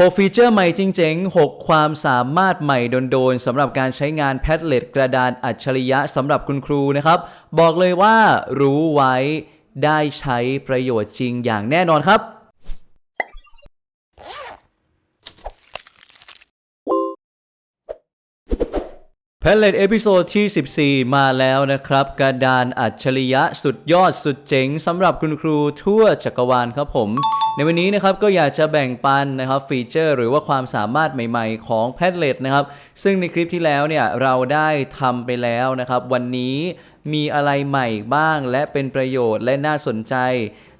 6 ฟีเจอร์ใหม่จริงๆ 6 ความสามารถใหม่โดนๆสำหรับการใช้งานแพดเล็ตกระดานอัจฉริยะสำหรับคุณครูนะครับ บอกเลยว่ารู้ไว้ได้ใช้ประโยชน์จริงอย่างแน่นอนครับ แพลเลตเอพิโซดที่ 14 มาแล้วนะครับ กระดานอัจฉริยะสุดยอดสุดเจ๋งสำหรับคุณครูทั่วจักรวาลครับผม ในวันนี้นะครับก็อยากจะแบ่งปันนะครับฟีเจอร์หรือว่าความสามารถใหม่ๆ ของแพลเลตนะครับ ซึ่งในคลิปที่แล้วเนี่ยเราได้ทำไปแล้วนะครับ วันนี้มีอะไรใหม่บ้างและเป็นประโยชน์และน่าสนใจ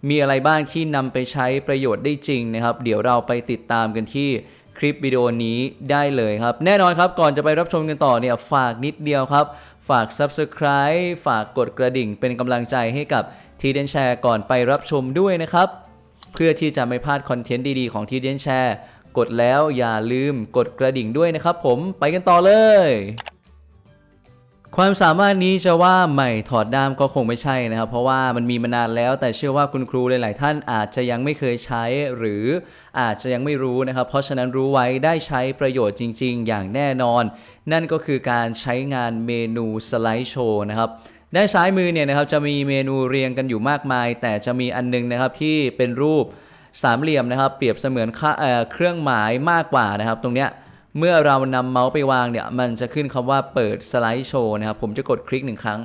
มีอะไรบ้างที่นำไปใช้ประโยชน์ได้จริงนะครับ เดี๋ยวเราไปติดตามกันที่ คลิปวิดีโอนี้ได้เลยครับ แน่นอนครับก่อนจะไปรับชมกันต่อเนี่ยฝากนิดเดียวครับ ฝาก Subscribe ฝากกดกระดิ่งเป็นกำลังใจให้กับทีเดนแชร์ก่อนไปรับชมด้วยนะครับ เพื่อที่จะไม่พลาดคอนเทนต์ดีๆของทีเดนแชร์กดแล้วอย่าลืมกดกระดิ่งด้วยนะครับผมไปกันต่อเลย ความสามารถนี้จะว่าใหม่ถอดด้ามก็คงไม่ใช่นะครับ เพราะว่ามันมีมานานแล้ว แต่เชื่อว่าคุณครูหลาย ๆ ท่านอาจจะยังไม่เคยใช้ หรืออาจจะยังไม่รู้นะครับ เพราะฉะนั้นรู้ไว้ได้ใช้ประโยชน์จริง ๆ อย่างแน่นอน นั่นก็คือการใช้งานเมนูสไลด์โชว์นะครับด้านซ้ายมือเนี่ยนะครับจะมีเมนูเรียงกันอยู่มากมาย แต่จะมีอันนึงนะครับที่เป็นรูปสามเหลี่ยมนะครับ เปรียบเสมือนเอเครื่องหมายมากกว่านะครับ ตรงเนี้ย เมื่อเรานำเมาส์ไปวางเนี่ยมันจะขึ้นคำว่าเปิดสไลด์โชว์นะครับผมจะกดคลิกหนึ่งครั้ง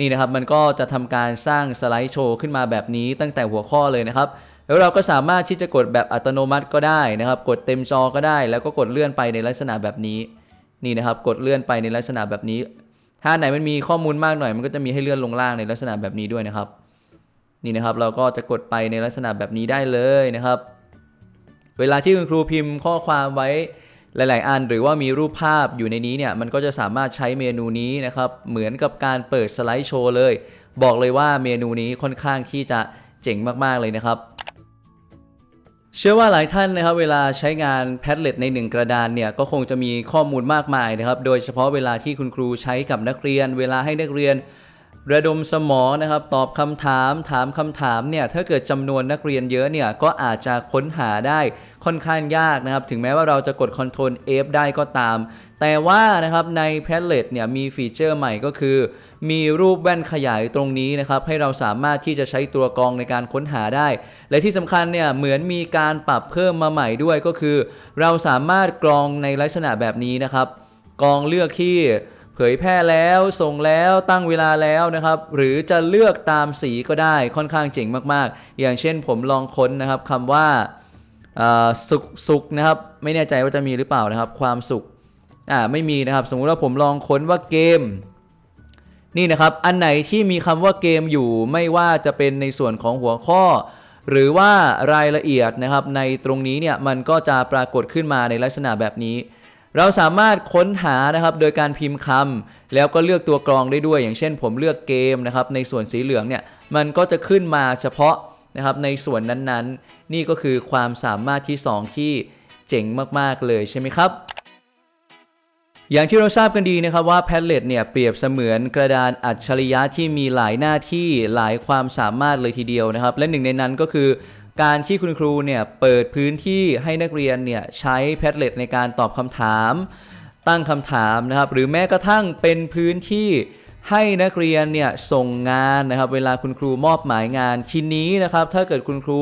นี่นะครับมันก็จะทำการสร้างสไลด์โชว์ขึ้นมาแบบนี้ตั้งแต่หัวข้อเลยนะครับ แล้วเราก็สามารถที่จะกดแบบอัตโนมัติก็ได้นะครับ กดเต็มจอก็ได้ แล้วก็กดเลื่อนไปในลักษณะแบบนี้ นี่นะครับกดเลื่อนไปในลักษณะแบบนี้ ถ้าไหนมันมีข้อมูลมากหน่อย มันก็จะมีให้เลื่อนลงล่างในลักษณะแบบนี้ด้วยนะครับ นี่นะครับเราก็จะกดไปในลักษณะแบบนี้ได้เลยนะครับ เวลาที่คุณครูพิมพ์ข้อความไว้ หลาย ๆ อันหรือว่ามีรูปภาพอยู่ในนี้เนี่ยมันก็จะสามารถใช้เมนูนี้นะครับเหมือนกับการเปิดสไลด์โชว์เลย บอกเลยว่าเมนูนี้ค่อนข้างที่จะเจ๋งมาก ๆ เลยนะครับเชื่อว่าหลายท่านนะครับเวลาใช้งานแพดเล็ตในหนึ่งกระดานเนี่ยก็คงจะมีข้อมูลมากมายนะครับ โดยเฉพาะเวลาที่คุณครูใช้กับนักเรียน เวลาให้นักเรียน ระดมสมองนะครับ ตอบคำถาม ถามคำถามเนี่ยถ้าเกิดจำนวนนักเรียนเยอะเนี่ยก็อาจจะค้นหาได้ ค่อนข้างยากนะครับ ถึงแม้ว่าเราจะกด Ctrl F ได้ก็ตาม แต่ว่านะครับใน Padlet เนี่ยมีฟีเจอร์ใหม่ก็คือ มีรูปแว่นขยายตรงนี้นะครับให้เราสามารถที่จะใช้ตัวกรองในการค้นหาได้ และที่สำคัญเนี่ยเหมือนมีการปรับเพิ่มมาใหม่ด้วยก็คือ เราสามารถกรองในลักษณะแบบนี้นะครับกรองเลือกที่เผยแพร่แล้วส่งแล้วตั้งเวลาแล้วนะครับ หรือจะเลือกตามสีก็ได้ค่อนข้างเจ๋งมากๆ อย่างเช่นผมลองค้นนะครับคำว่า สุขสุขนะครับ ไม่แน่ใจว่าจะมีหรือเปล่านะครับ ความสุขอ่าไม่มีนะครับ สมมุติว่าผมลองค้นว่าเกม นี่นะครับ อันไหนที่มีคำว่าเกมอยู่ไม่ว่าจะเป็นในส่วนของหัวข้อ หรือว่ารายละเอียดนะครับ ในตรงนี้เนี่ยมันก็จะปรากฏขึ้นมาในลักษณะแบบนี้ เราสามารถค้นหานะครับ โดยการพิมพ์คำแล้วก็เลือกตัวกรองได้ด้วย อย่างเช่น ผมเลือกเกมนะครับ ในส่วนสีเหลืองเนี่ยมันก็จะขึ้นมาเฉพาะ นะครับในส่วนนั้นๆ นี่ก็คือความสามารถที่ 2 ที่เจ๋งมากๆเลยใช่ไหมครับอย่างที่เราทราบกันดีนะครับว่า Padlet เนี่ยเปรียบเสมือนกระดานอัจฉริยะที่มีหลายหน้าที่หลายความสามารถเลยทีเดียวนะครับ และหนึ่งในนั้นก็คือ การที่คุณครูเนี่ยเปิดพื้นที่ให้นักเรียนเนี่ยใช้ Padlet ในการตอบคำถาม ตั้งคำถามนะครับ หรือแม้กระทั่งเป็นพื้นที่ ให้นักเรียนเนี่ยส่งงานนะครับ เวลาคุณครูมอบหมายงานทีนี้นะครับ ถ้าเกิดคุณครู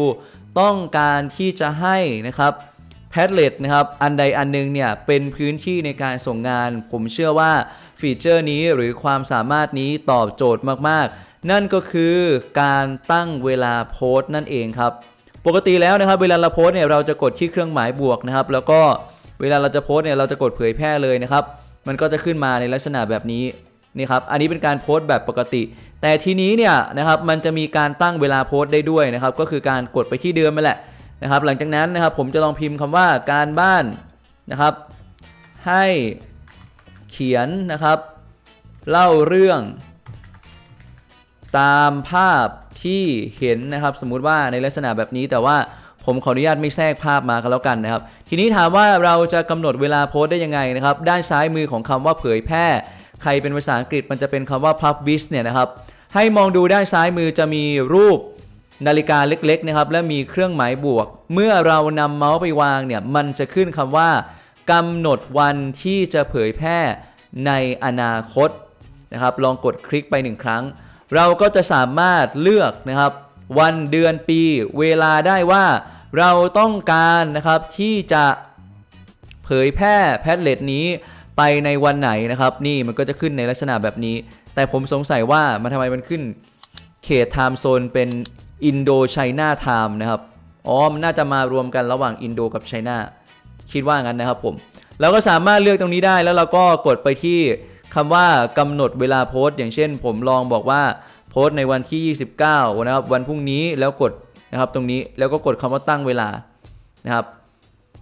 ต้องการที่จะให้นะครับแพดเลตนะครับอันใดอันหนึงเนี่ยเป็นพื้นที่ในการส่งงาน ผมเชื่อว่าฟีเจอร์นี้หรือความสามารถนี้ตอบโจทย์มากๆ นั่นก็คือการตั้งเวลาโพสต์นั่นเองครับ ปกติแล้วนะครับเวลาเราโพสต์เนี่ยเราจะกดที่เครื่องหมายบวกนะครับ แล้วก็เวลาเราจะโพสต์เนี่ยเราจะกดเผยแพร่เลยนะครับ มันก็จะขึ้นมาในลักษณะแบบนี้ นี่ครับอันนี้เป็นการโพสต์แบบปกติ แต่ทีนี้เนี่ยนะครับมันจะมีการตั้งเวลาโพสต์ได้ด้วยนะครับก็คือการกดไปที่เดิมไปแหละนะครับ หลังจากนั้นนะครับผมจะลองพิมพ์คำว่าการบ้านนะครับ ให้เขียนนะครับ เล่าเรื่อง ตามภาพที่เห็นนะครับ สมมุติว่าในลักษณะแบบนี้แต่ว่าผมขออนุญาตไม่แทรกภาพมากันแล้วกันนะครับ ทีนี้ถามว่าเราจะกำหนดเวลาโพสต์ได้ยังไงนะครับ ด้านซ้ายมือของคำว่าเผยแพร่ ใครเป็นภาษาอังกฤษมันจะเป็นคำว่า publish เนี่ยนะครับให้มองดูด้านซ้ายมือจะมีรูปนาฬิกาเล็กๆนะครับและมีเครื่องหมายบวก เมื่อเรานำเมาส์ไปวางเนี่ยมันจะขึ้นคำว่ากำหนดวันที่จะเผยแพร่ในอนาคตนะครับลองกดคลิกไปหนึ่งครั้ง เราก็จะสามารถเลือกนะครับ วันเดือนปีเวลาได้ว่าเราต้องการนะครับที่จะเผยแพร่แพทเลตนี้ ไปในวันไหนนะครับ นี่มันก็จะขึ้นในลักษณะแบบนี้ แต่ผมสงสัยว่ามันทำไมมันขึ้นเขตไทม์โซนเป็นอินโดไชน่าไทม์นะครับ อ๋อ มันน่าจะมารวมกันระหว่างอินโดกับไชน่าคิดว่างั้นนะครับผมเราก็สามารถเลือกตรงนี้ได้แล้วเราก็กดไปที่คำว่ากำหนดเวลาโพสต์ อย่างเช่น ผมลองบอกว่าโพสต์ในวันที่ 29นะครับวันพรุ่งนี้แล้วกดนะครับตรงนี้แล้วก็กดคำว่าตั้งเวลานะครับ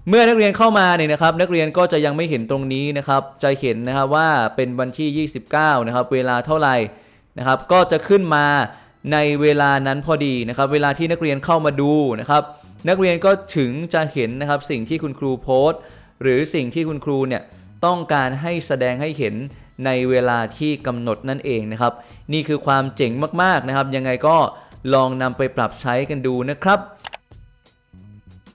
เมื่อนักเรียนเข้ามาเนี่ยนะครับนักเรียนก็จะยังไม่เห็นตรงนี้นะครับ จะเห็นนะครับว่าเป็นวันที่ 29 นะครับ เวลาเท่าไหร่นะครับ ก็จะขึ้นมาในเวลานั้นพอดีนะครับ เวลาที่นักเรียนเข้ามาดูนะครับ นักเรียนก็ถึงจะเห็นนะครับสิ่งที่คุณครูโพสต์ หรือสิ่งที่คุณครูเนี่ยต้องการให้แสดงให้เห็นในเวลาที่กำหนดนั่นเองนะครับ นี่คือความเจ๋งมากๆนะครับ ยังไงก็ลองนำไปปรับใช้กันดูนะครับ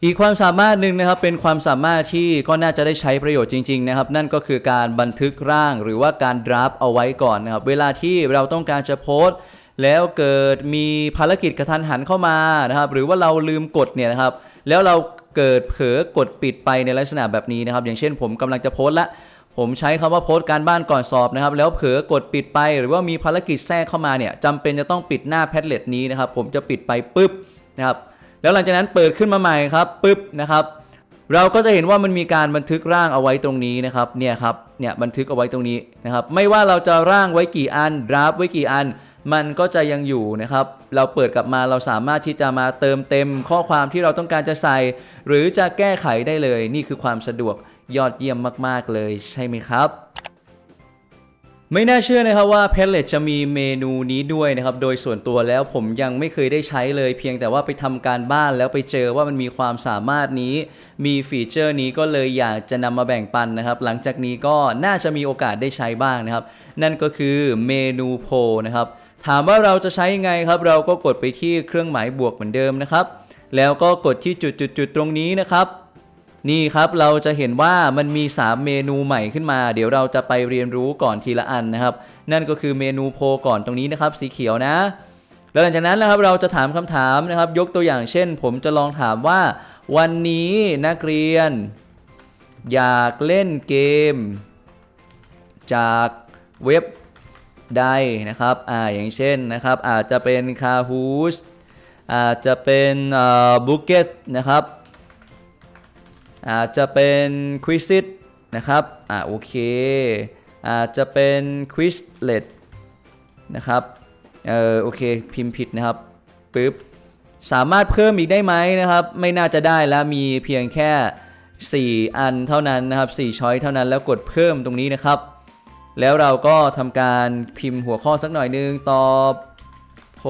อีกความสามารถหนึ่งนะครับเป็นความสามารถที่ก็น่าจะได้ใช้ประโยชน์จริงๆนะครับนั่นก็คือการบันทึกร่างหรือว่าการดราฟเอาไว้ก่อนนะครับเวลาที่เราต้องการจะโพสต์ แล้วเกิดมีภารกิจกระทันหันเข้ามานะครับหรือว่าเราลืมกดเนี่ยนะครับแล้วเราเกิดเผลอกดปิดไปในลักษณะแบบนี้นะครับ อย่างเช่นผมกำลังจะโพสต์ละผมใช้คำว่าโพสต์การบ้านก่อนสอบนะครับ แล้วเผลอกดปิดไป หรือว่ามีภารกิจแทรกเข้ามาเนี่ยจำเป็นจะต้องปิดหน้าแพดเล็ตนี้นะครับ ผมจะปิดไปปุ๊บนะครับ แล้วหลังจากนั้นเปิดขึ้นมาใหม่ครับปุ๊บนะครับเราก็จะเห็นว่ามันมีการบันทึกร่างเอาไว้ตรงนี้นะครับเนี่ยครับเนี่ยบันทึกเอาไว้ตรงนี้นะครับไม่ว่าเราจะร่างไว้กี่อันดราฟไว้กี่อัน มันก็จะยังอยู่นะครับเราเปิดกลับมาเราสามารถที่จะมาเติมเต็มข้อความที่เราต้องการจะใส่ หรือจะแก้ไขได้เลย นี่คือความสะดวกยอดเยี่ยมมาก ๆ เลยใช่ไหมครับ ไม่น่าเชื่อนะครับว่า p e l l e t จะมีเมนูนี้ด้วยนะครับ โดยส่วนตัวแล้วผมยังไม่เคยได้ใช้เลย เพียงแต่ว่าไปทำการบ้านแล้วไปเจอว่ามันมีความสามารถนี้ มีฟีเจอร์นี้ก็เลยอยากจะนำมาแบ่งปันนะครับ หลังจากนี้ก็น่าจะมีโอกาสได้ใช้บ้างนะครับ นั่นก็คือเมนูโพนะครับ ถามว่าเราจะใช้ยังไงครับ เราก็กดไปที่เครื่องหมายบวกเหมือนเดิมนะครับ แล้วก็กดที่จุดๆๆตรงนี้นะครับ นี่ครับเราจะเห็นว่ามันมี 3 เมนูใหม่ขึ้นมา เดี๋ยวเราจะไปเรียนรู้ก่อนทีละอันนะครับ นั่นก็คือเมนูโพก่อนตรงนี้นะครับ สีเขียวนะ แล้วหลังจากนั้นนะครับเราจะถามคำถามนะครับ ยกตัวอย่างเช่น ผมจะลองถามว่า วันนี้นักเรียน อยากเล่นเกม จากเว็บใดนะครับอ่าอย่างเช่นนะครับ อาจจะเป็น Kahoot อาจจะเป็นเอ่อ Bucket นะครับ อาจจะเป็น Quizlet นะครับอ่าโอเค อาจจะเป็น Quizlet นะครับเออโอเคพิมพ์ผิดนะครับปึ๊บสามารถเพิ่มอีกได้ไหมนะครับ ไม่น่าจะได้แล้วมีเพียงแค่ 4 อันเท่านั้นนะครับ4ช้อยเท่านั้นแล้วกดเพิ่มตรงนี้นะครับ แล้วเราก็ทำการพิมพ์หัวข้อสักหน่อยนึงตอบโพ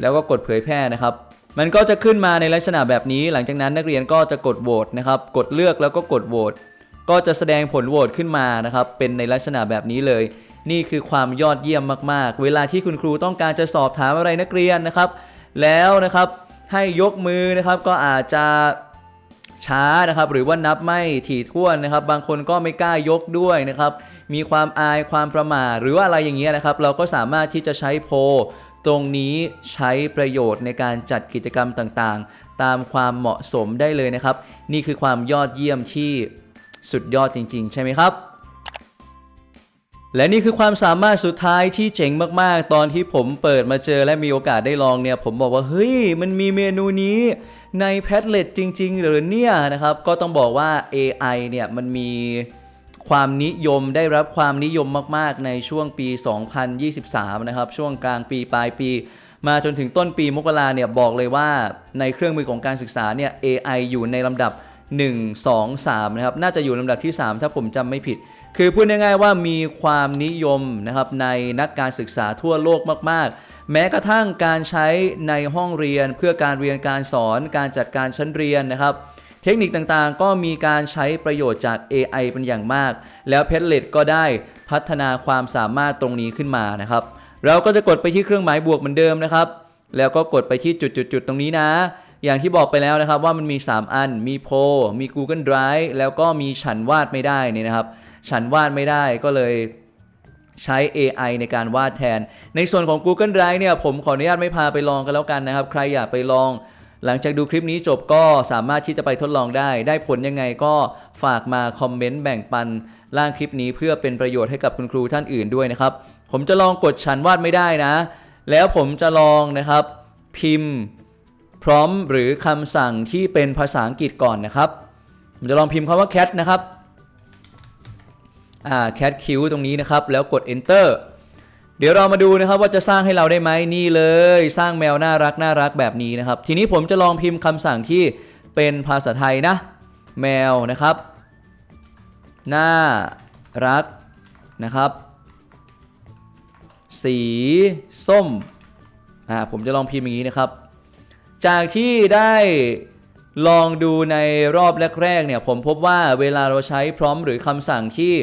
แล้วก็กดเผยแพร่นะครับ มันก็จะขึ้นมาในลักษณะแบบนี้ หลังจากนั้นนักเรียนก็จะกดโหวตนะครับ กดเลือกแล้วก็กดโหวต ก็จะแสดงผลโหวตขึ้นมานะครับ เป็นในลักษณะแบบนี้เลย นี่คือความยอดเยี่ยมมาก ๆ เวลาที่คุณครูต้องการจะสอบถามอะไรนักเรียนนะครับ แล้วนะครับให้ยกมือนะครับ ก็อาจจะช้านะครับ หรือว่านับไม่ถี่ถ้วนนะครับ บางคนก็ไม่กล้ายกด้วยนะครับ มีความอายความประมาทหรือว่าอะไรอย่างเงี้ยนะครับ เราก็สามารถที่จะใช้โพ ตรงนี้ใช้ประโยชน์ในการจัดกิจกรรมต่างๆ ตามความเหมาะสมได้เลยนะครับ นี่คือความยอดเยี่ยมที่สุดยอดจริง ๆ ใช่ไหมครับ และนี่คือความสามารถสุดท้ายที่เจ๋งมากๆ ตอนที่ผมเปิดมาเจอและมีโอกาสได้ลองเนี่ย ผมบอกว่า เฮ้ย มันมีเมนูนี้ใน Padlet จริง ๆ หรือเนี่ยนะครับ ก็ต้องบอกว่า AI เนี่ยมันมี ความนิยมได้รับความนิยมมาก ๆ ในช่วงปี 2023 นะครับ ช่วงกลางปีปลายปี มาจนถึงต้นปีมกราเนี่ยบอกเลยว่าในเครื่องมือของการศึกษาเนี่ย AI อยู่ในลำดับ 1 2 3 นะครับ น่าจะอยู่ลำดับที่ 3 ถ้าผมจำไม่ผิด คือพูดง่ายๆว่ามีความนิยมนะครับในนักการศึกษาทั่วโลกมาก ๆ แม้กระทั่งการใช้ในห้องเรียนเพื่อการเรียนการสอน การจัดการชั้นเรียนนะครับ เทคนิคต่างๆ ก็มีการใช้ประโยชน์จาก AI เป็นอย่างมาก แล้วเพ l เลตก็ได้พัฒนาความสามารถตรงนี้ขึ้นมานะครับ เราก็จะกดไปที่เครื่องหมายบวกเหมือนเดิมนะครับ แล้วก็กดไปที่จุดๆ ๆ ตรงนี้นะ อย่างที่บอกไปแล้วนะครับว่ามันมี 3 อัน มีโพมี Google Drive แล้วก็มีฉันวาดไม่ได้เนี่ยนะครับ ฉันวาดไม่ได้ก็เลยใช้ AI ในการวาดแทน ในส่วนของ Google Drive เนี่ยผมขออนุญาตไม่พาไปลองกันแล้วกันนะครับ ใครอยากไปลอง หลังจากดูคลิปนี้จบก็สามารถที่จะไปทดลองได้ ได้ผลยังไงก็ฝากมาคอมเมนต์แบ่งปันล่างคลิปนี้เพื่อเป็นประโยชน์ให้กับคุณครูท่านอื่นด้วยนะครับ ผมจะลองกดฉันวาดไม่ได้นะ แล้วผมจะลองนะครับ พิมพ์ พร้อมหรือคำสั่งที่เป็นภาษาอังกฤษก่อนนะครับ ผมจะลองพิมพ์คำว่า cat นะครับอ่า cat q ตรงนี้นะครับ แล้วกด enter เดี๋ยวเรามาดูนะครับว่าจะสร้างให้เราได้ไหมนี่เลย สร้างแมวน่ารักน่ารักแบบนี้นะครับ ทีนี้ผมจะลองพิมพ์คำสั่งที่เป็นภาษาไทยนะ แมวนะครับน่ารักนะครับ สีส้มอ่าผมจะลองพิมพ์อย่างนี้นะครับ จากที่ได้ลองดูในรอบแรกๆเนี่ยผมพบว่าเวลาเราใช้พร้อมหรือคำสั่งที่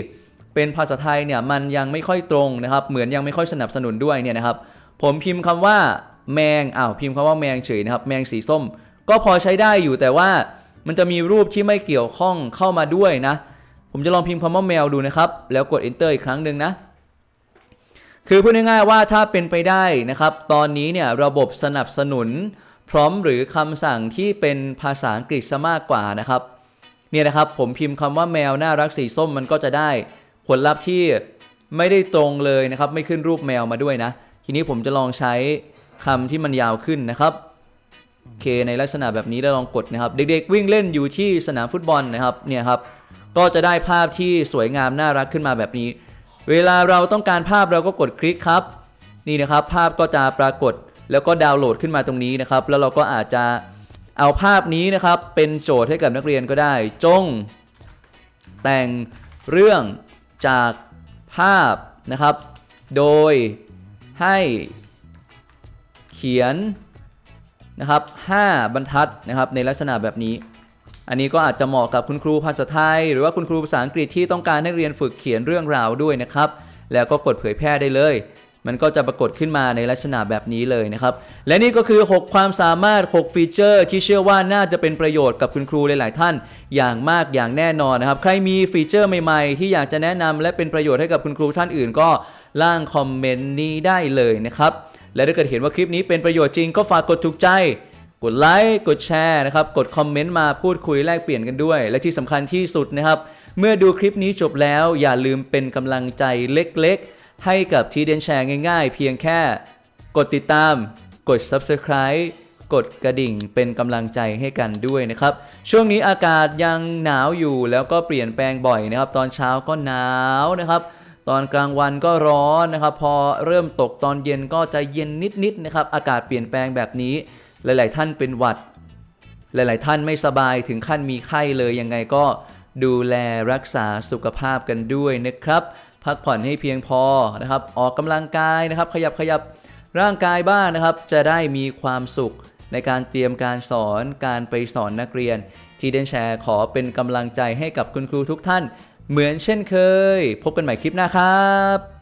เป็นภาษาไทยเนี่ยมันยังไม่ค่อยตรงนะครับ เหมือนยังไม่ค่อยสนับสนุนด้วยเนี่ยนะครับ ผมพิมพ์คำว่าแมงอ้าวพิมพ์คำว่าแมงเฉยนะครับ แมงสีส้ม ก็พอใช้ได้อยู่แต่ว่ามันจะมีรูปที่ไม่เกี่ยวข้องเข้ามาด้วยนะ ผมจะลองพิมพ์คำว่าแมวดูนะครับ แล้วกด enter อีกครั้งหนึ่งนะ คือพูดง่ายๆว่าถ้าเป็นไปได้นะครับ ตอนนี้เนี่ยระบบสนับสนุน พร้อมหรือคำสั่งที่เป็นภาษาอังกฤษซะมากกว่านะครับ เนี่ยนะครับผมพิมพ์คำว่าแมวน่ารักสีส้มมันก็จะได้ ผลลัพธ์ที่ไม่ได้ตรงเลยนะครับ ไม่ขึ้นรูปแมวมาด้วยนะ ทีนี้ผมจะลองใช้คำที่มันยาวขึ้นนะครับโอเคในลักษณะแบบนี้แล้วลองกดนะครับ เด็กๆ วิ่งเล่นอยู่ที่สนามฟุตบอลนะครับเนี่ยครับก็จะได้ภาพที่สวยงามน่ารักขึ้นมาแบบนี้ เวลาเราต้องการภาพเราก็กดคลิกครับ นี่นะครับภาพก็จะปรากฏแล้วก็ดาวน์โหลดขึ้นมาตรงนี้นะครับ แล้วเราก็อาจจะเอาภาพนี้นะครับ เป็นโจทย์ให้กับนักเรียนก็ได้ จง แต่งเรื่อง จากภาพนะครับ โดยให้เขียนนะครับ 5 บรรทัดนะครับในลักษณะแบบนี้ อันนี้ก็อาจจะเหมาะกับคุณครูภาษาไทย หรือว่าคุณครูภาษาอังกฤษที่ต้องการให้เรียนฝึกเขียนเรื่องราวด้วยนะครับ แล้วก็กดเผยแพร่ได้เลย มันก็จะปรากฏขึ้นมาในลักษณะแบบนี้เลยนะครับ และนี่ก็คือ 6 ความสามารถ 6 ฟีเจอร์ ที่เชื่อว่าน่าจะเป็นประโยชน์กับคุณครูหลาย ๆ ท่าน อย่างมากอย่างแน่นอนนะครับ ใครมีฟีเจอร์ใหม่ ๆ ที่อยากจะแนะนำและเป็นประโยชน์ให้กับคุณครูท่านอื่น ก็ล่างคอมเมนต์นี้ได้เลยนะครับ และถ้าเกิดเห็นว่าคลิปนี้เป็นประโยชน์จริงก็ฝากกดถูกใจกดไลค์กดแชร์นะครับ กดคอมเมนต์มาพูดคุยแลกเปลี่ยนกันด้วย และที่สำคัญที่สุดนะครับ เมื่อดูคลิปนี้จบแล้วอย่าลืมเป็นกำลังใจเล็กๆ ให้กับทีเดนแชร์ง่ายๆ เพียงแค่ กดติดตาม กด Subscribe กดกระดิ่งเป็นกำลังใจให้กันด้วยนะครับ ช่วงนี้อากาศยังหนาวอยู่แล้วก็เปลี่ยนแปลงบ่อยนะครับ ตอนเช้าก็หนาวนะครับ ตอนกลางวันก็ร้อนนะครับ พอเริ่มตกตอนเย็นก็จะเย็นนิดๆนะครับ อากาศเปลี่ยนแปลงแบบนี้ หลาย ๆ ท่านเป็นหวัด หลาย ๆ ท่านไม่สบายถึงขั้นมีไข้เลยยังไงก็ดูแลรักษาสุขภาพกันด้วยนะครับ พักผ่อนให้เพียงพอนะครับ ออกกำลังกายนะครับ ขยับขยับร่างกายบ้างนะครับ จะได้มีความสุขในการเตรียมการสอนการไปสอนนักเรียน ที่เดนแชร์ขอเป็นกำลังใจให้กับคุณครูทุกท่าน เหมือนเช่นเคย พบกันใหม่คลิปหน้าครับ